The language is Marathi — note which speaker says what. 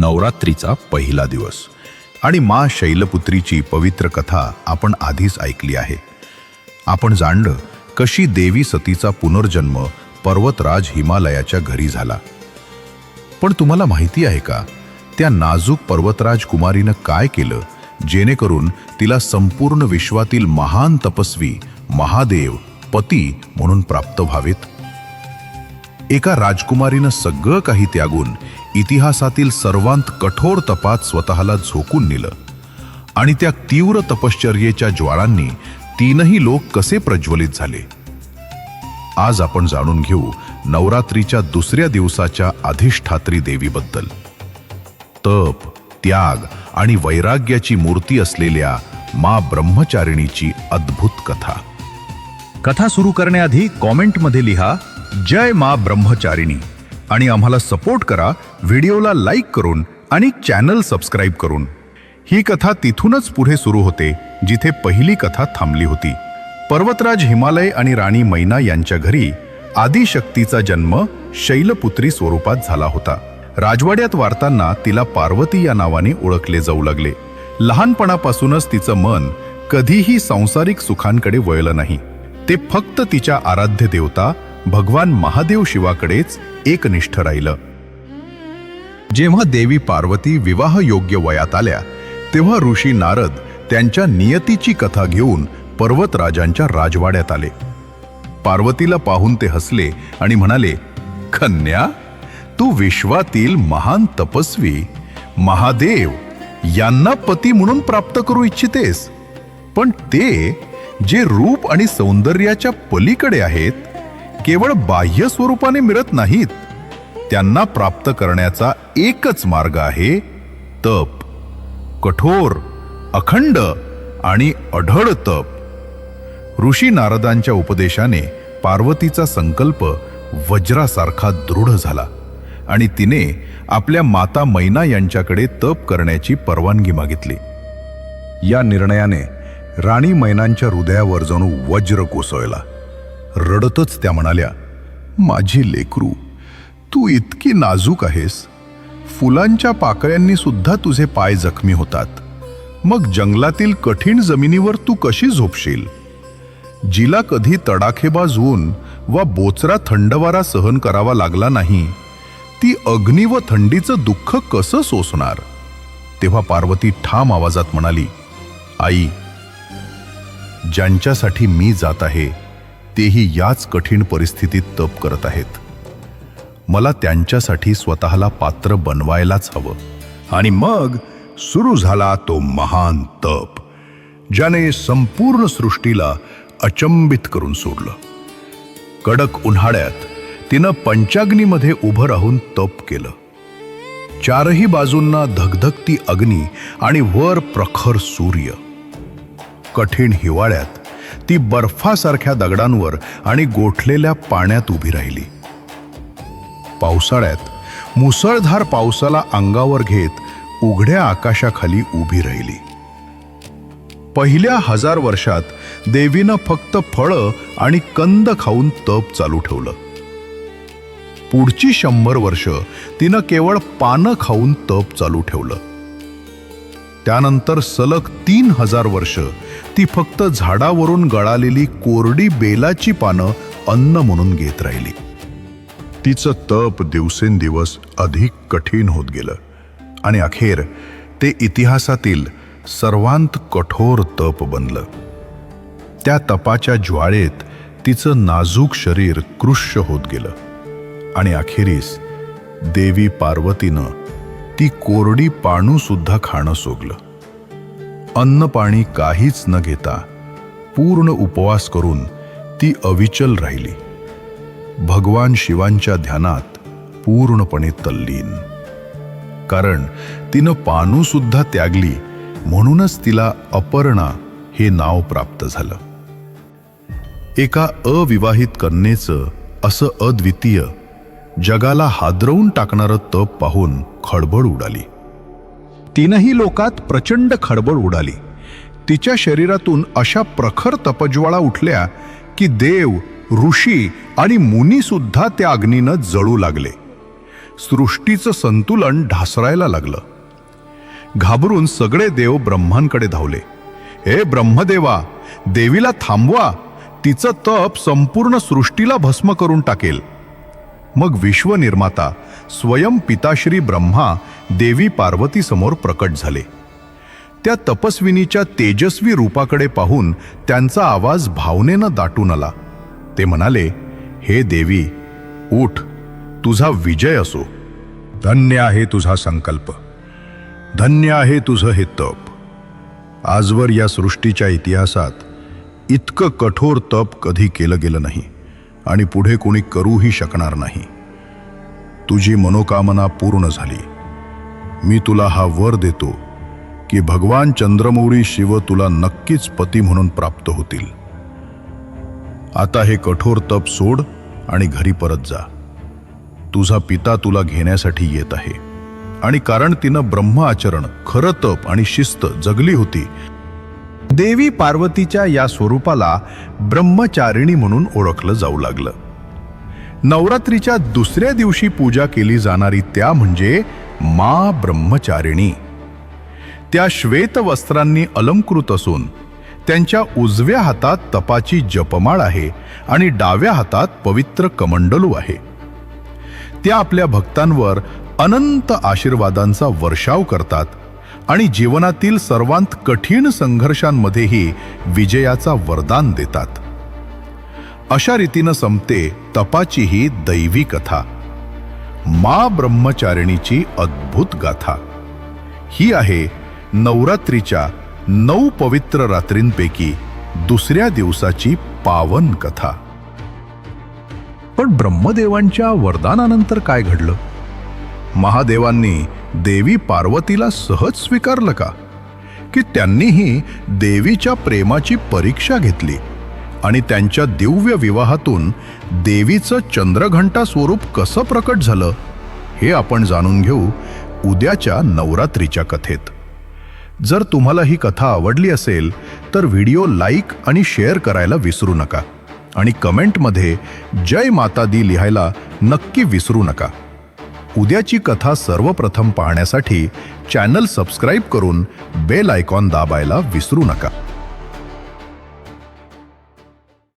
Speaker 1: नवरात्रीचा पहिला दिवस. आणि मा शैलपुत्रीची पवित्र कथा आपण आधीच ऐकली आहे. आपण जाणलं कशी देवी सतीचा पुनर्जन्म पर्वतराज हिमालयाच्या घरी झाला. पण तुम्हाला माहिती आहे का त्या नाजूक पर्वतराज कुमारीनं काय केलं जेणेकरून तिला संपूर्ण विश्वातील महान तपस्वी महादेव पती म्हणून प्राप्त व्हावेत? एका राजकुमारीनं सगळं काही त्यागून इतिहासातील सर्वांत कठोर तपात स्वतःला झोकून नेलं. आणि त्या तीव्र तपश्चर्येच्या ज्वाळांनी तीनही लोक कसे प्रज्वलित झाले? आज आपण जाणून घेऊ नवरात्रीच्या दुसऱ्या दिवसाच्या अधिष्ठात्री देवीबद्दल. तप त्याग आणि वैराग्याची मूर्ती असलेल्या मा ब्रह्मचारिणीची अद्भुत कथा.
Speaker 2: कथा सुरू करण्याआधी कॉमेंटमध्ये लिहा जय मा ब्रह्मचारिणी. आणि आम्हाला सपोर्ट करा व्हिडिओला लाईक करून आणि चॅनल सबस्क्राईब करून. ही कथा तिथूनच पुढे सुरू होते जिथे पहिली कथा थांबली होती. पर्वतराज हिमालय आणि राणी मैना यांच्या घरी आदिशक्तीचा जन्म शैलपुत्री स्वरूपात झाला होता. राजवाड्यात वारताना तिला पार्वती या नावाने ओळखले जाऊ लागले. लहानपणापासूनच तिचं मन कधीही सांसारिक सुखांकडे वळलं नाही. ते फक्त तिच्या आराध्य देवता भगवान महादेव शिवाकडेच एकनिष्ठ राहिलं.
Speaker 1: जेव्हा देवी पार्वती विवाह योग्य वयात आल्या तेव्हा ऋषी नारद त्यांच्या नियतीची कथा घेऊन पर्वतराजांच्या राजवाड्यात आले. पार्वतीला पाहून ते हसले आणि म्हणाले कन्या तू विश्वातील महान तपस्वी महादेव यांना पती म्हणून प्राप्त करू इच्छितेस. पण ते जे रूप आणि सौंदर्याच्या पलीकडे आहेत केवळ बाह्य स्वरूपाने मिळत नाहीत. त्यांना प्राप्त करण्याचा एकच मार्ग आहे तप. कठोर अखंड आणि अढळ तप. ऋषी नारदांच्या उपदेशाने पार्वतीचा संकल्प वज्रासारखा दृढ झाला आणि तिने आपल्या माता मैना यांच्याकडे तप करण्याची परवानगी मागितली. या निर्णयाने राणी मैनांच्या हृदयावर जणू वज्र कोसळला. रडतच त्या म्हणाल्या माझी लेकरू तू इतकी नाजूक आहेस. फुलांच्या पाकळ्यांनी सुद्धा तुझे पाय जखमी होतात. मग जंगलातील कठीण जमिनीवर तू कशी झोपशील? जिला कधी तडाखेबाज होऊन वा बोचरा थंडवारा सहन करावा लागला नाही ती अग्नी व थंडीचं दुःख कसं सोसणार? तेव्हा पार्वती ठाम आवाजात म्हणाली आई ज्यांच्यासाठी मी जात आहे तेही याच कठीण परिस्थितीत तप करत आहेत. मला त्यांच्यासाठी स्वतःला पात्र बनवायलाच हवं. आणि मग सुरू झाला तो महान तप ज्याने संपूर्ण सृष्टीला अचंबित करून सोडलं. कडक उन्हाळ्यात तिनं पंचाग्नीमध्ये उभं राहून तप केलं. चारही बाजूंना धगधगती अग्नी आणि वर प्रखर सूर्य. कठीण हिवाळ्यात ती बर्फासारख्या दगडांवर आणि गोठलेल्या पाण्यात उभी राहिली. पावसाळ्यात मुसळधार पावसाला अंगावर घेत उघड्या आकाशाखाली उभी राहिली. पहिल्या हजार वर्षात देवीनं फक्त फळं आणि कंद खाऊन तप चालू ठेवलं. पुढची शंभर वर्ष तिनं केवळ पानं खाऊन तप चालू ठेवलं. त्यानंतर सलग तीन हजार वर्ष ती फक्त झाडावरून गळालेली कोरडी बेलाची पानं अन्न म्हणून घेत राहिली. तिचं तप दिवसेंदिवस अधिक कठीण होत गेलं. आणि अखेर ते इतिहासातील सर्वांत कठोर तप बनलं. त्या तपाच्या ज्वाळेत तिचं नाजूक शरीर कृष्य होत गेलं. आणि अखेरीस देवी पार्वतीनं ती कोरडी पाणू सुद्धा खाणं सोगलं अन्न पाणी काहीच न घेता पूर्ण उपवास करून ती अविचल राहिली. भगवान शिवांच्या ध्यानात पूर्णपणे तल्लीन. कारण तिनं पानू सुद्धा त्यागली म्हणूनच तिला अपर्णा हे नाव प्राप्त झालं. एका अविवाहित कन्येचं असं अद्वितीय जगाला हादरवून टाकणारं तप पाहून खडबड उडाली.
Speaker 2: तीनही लोकात प्रचंड खडबड उडाली. तिच्या शरीरातून अशा प्रखर तपज्वाळा उठल्या की देव ऋषी आणि मुनी सुद्धा त्या अग्नीनं जळू लागले.
Speaker 1: सृष्टीचं संतुलन ढासरायला लागलं. घाबरून सगळे देव ब्रह्मांकडे धावले. हे ब्रह्मदेवा देवीला थांबवा. तिचं तप संपूर्ण सृष्टीला भस्म करून टाकेल. मग विश्वनिर्माता स्वयं पिताश्री ब्रह्मा देवी पार्वती समोर प्रकट झाले. त्या तपस्विनीच्या तेजस्वी रूपाकडे पाहून त्यांचा आवाज भावनेनं दाटून आला. ते म्हणाले हे देवी उठ तुझा विजय असो. धन्य आहे तुझा संकल्प. धन्य आहे तुझं हे तप. आजवर या सृष्टीच्या इतिहासात इतकं कठोर तप कधी केलं गेलं नाही. आणि पुढे कोणी करूही शकणार नाही. तुझी मनोकामना पूर्ण झाली. मी तुला हा वर देतो की भगवान चंद्रमौळी शिव तुला नक्कीच पती म्हणून प्राप्त होतील. आता हे कठोर तप सोड आणि घरी परत जा. तुझा पिता तुला घेण्यासाठी येत आहे. आणि कारण तिनं ब्रह्म आचरण खरं तप आणि शिस्त जगली होती देवी पार्वतीच्या या स्वरूपाला ब्रह्मचारिणी म्हणून ओळखलं जाऊ लागलं. नवरात्रीच्या दुसऱ्या दिवशी पूजा केली जाणारी त्या म्हणजे मा ब्रह्मचारिणी. त्या श्वेत वस्त्रांनी अलंकृत असून त्यांच्या उजव्या हातात तपाची जपमाळ आहे आणि डाव्या हातात पवित्र कमंडलू आहे. त्या आपल्या भक्तांवर अनंत आशीर्वादांचा वर्षाव करतात आणि जीवनातील सर्वांत कठीण संघर्षांमध्येही विजयाचा वरदान देतात. अशा रीतीनं संपते तपाची ही दैवी कथा. मा ब्रह्मचारिणीची अद्भुत गाथा. ही आहे नवरात्रीच्या नऊ पवित्र रात्रींपैकी दुसऱ्या दिवसाची पावन कथा. पण ब्रह्मदेवांच्या वरदानानंतर काय घडलं? महादेवांनी देवी पार्वतीला सहज स्वीकारलं का? की त्यांनीही देवीच्या प्रेमाची परीक्षा घेतली आणि त्यांच्या दिव्य विवाहातून देवीचं चंद्रघंटा स्वरूप कसं प्रकट झालं हे आपण जाणून घेऊ उद्याच्या नवरात्रीच्या कथेत. जर तुम्हाला ही कथा आवडली असेल तर व्हिडिओ लाईक आणि शेअर करायला विसरू नका आणि कमेंटमध्ये जय माता दी लिहायला नक्की विसरू नका. उद्याची कथा सर्वप्रथम पाहण्यासाठी चॅनल सबस्क्राईब करून बेल आयकॉन दाबायला विसरू नका.